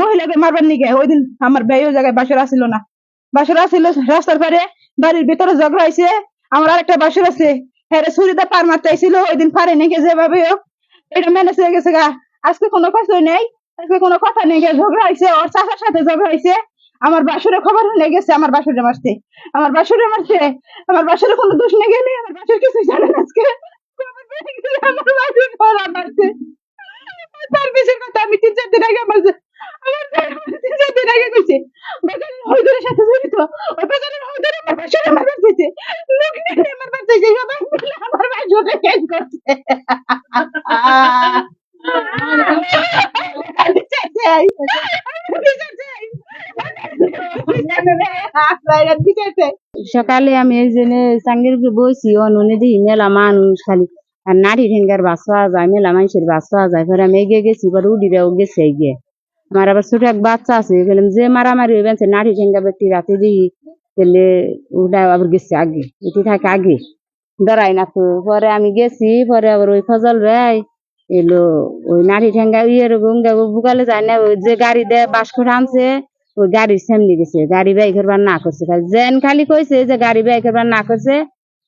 মহিলাকে আমার আসিল রাস্তার বাড়ির ভিতরে ওই দিন পারে এটা ম্যানেজ হয়ে গেছে গা। আজকে কোনো কথা নেই, আজকে কোনো কথা নেই ঝগড়া হয়েছে ঝগড়া হয়েছে, আমার বাসুরে খবর নিয়ে গেছে আমার বাসুরে মারছে আমার বাসুরে মারছে আমার বাসুরে কোনো দোষ নেই গেলে আমার বাসুর কিছু জানে না আজকে খবর পেয়ে গেছে, আমার সকালে আমি এই জন্য উপরে বইছি অনুনে দিই মেলা মানুষ খালি। আর নারী ঠেঙ্গার বাসা যায়, মেলা মানুষের বাসা যায় পরে আমি গেছি পরে উডিরাও গেছে এগিয়ে। আমার আবার ছোট এক বাচ্চা আছে গেলাম যে মারামারি হয়ে গেছে নারী ঠেঙ্গা ব্যক্তি রাতে দিই, তাহলে ওটা আবার গেছে আগে, এটি থাকে আগে। দাঁড়াই না তো, পরে আমি গেছি, পরে আবার ওই ফজল ভাই এলো, ওই নারী ঠেঙ্গা ইয়ের গঙ্গা বুকালে যায় না, ওই যে গাড়ি দেয় বাস করে আনছে, ওই গাড়ির সামনে গেছে, গাড়ি বাই করবার না করছে, খালি যেন খালি কইছে, যে গাড়ি বাই করবার না করছে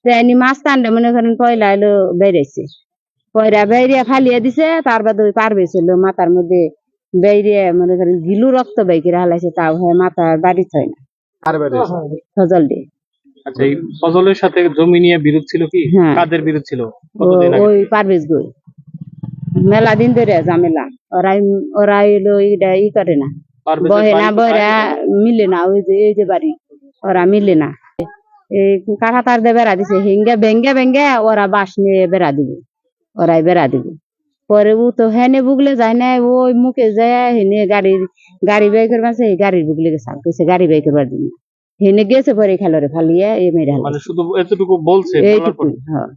তেনি মাছ টান্ডে মনে করেন পয়লা এলো বেড়েছে। পয়রা বেরিয়ে ফালিয়ে দিছে তার বাদে ওই পার বেছিল মাথার মধ্যে বেরিয়ে মনে করেন গিলু রক্ত বাইকে হালাইছে তাও হয় মাথা বাড়ি হয় না। ফজল দিয়ে আচ্ছা এই ফজলের সাথে জমি নিয়ে বিরোধ ছিল কি? হ্যাঁ। কাদের বিরোধ ছিল? ও- ওই পারভেজ গই। মেলা দিন ধরে ঝামেলা। ওরাই ওরা এলো ই করে না। বহে না বহেরা মিলে না ওই যে এই যে বাড়ি। ওরা মিলে না। এই কাঠা তার দিয়ে বেড়া দিছে হিঙ্গে ভেঙ্গে ভেঙ্গে ওরা বাঁশ নিয়ে বেড়া দিবে ওরাই বেড়া দিবে। পরে ও তো হেনে বুগলে যায় না ওই মুখে যায় হেনে গাড়ির গাড়ি বাই করবার সেই গাড়ির বুগলে গেছে কইছে গাড়ি বাই করবার দিন হেনে গেছে পরে খেলোরে ফালিয়ে এ হালাইছে। মানে শুধু এতটুকু বলছে এইটুকু হ্যাঁ।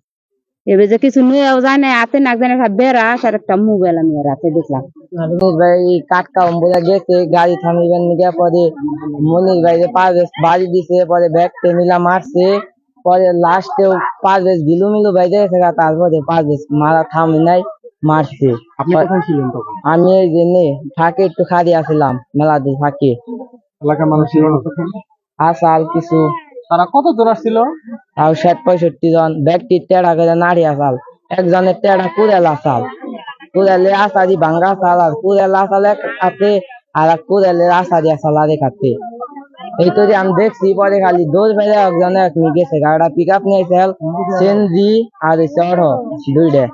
এবার যে কিছু নুয়েও যায় না হাতে নাক জানে একটা বেড়াস আর একটা মোবাইল আমি ওর হাতে দেখলাম মনির ভাই কাটকা বলে গেছে গাড়ি থামিবেন নিয়ে পরে মনির ভাই যে পারভেজ বাড়ি দিছে পরে ব্যাগ টেনিলা মারছে পরে লাস্টেও পারভেজ গিলু মিলু ভাই গেছে গা, তারপরে পারভেজ মারা থামি নাই মারছে আপনি কোথায় ছিলেন তখন আমি এই জন্যে ফাঁকে একটু খালি আসলাম মেলা দিয়ে ফাঁকে এলাকার মানুষ ছিল না তখন আসাল কিছু তারা কত দূর আসছিল? তাও ষাট পঁয়ষট্টি জন। ব্যক্তির টেড়া করে নাড়ি আসাল। একজনের টেড়া কুড়েল আসাল। কুড়েলে আসারি ভাঙ্গা আসাল, আর কুড়েল আসাল এক হাতে আর কুড়েলের আসারি আসাল আরেক হাতে এই তো আমি দেখছি, পরে খালি দৌড় মেরে একজনে এক গেছে। গাড়িটা পিক আপ নিয়ে সেনজি আর চড়, দুইটা।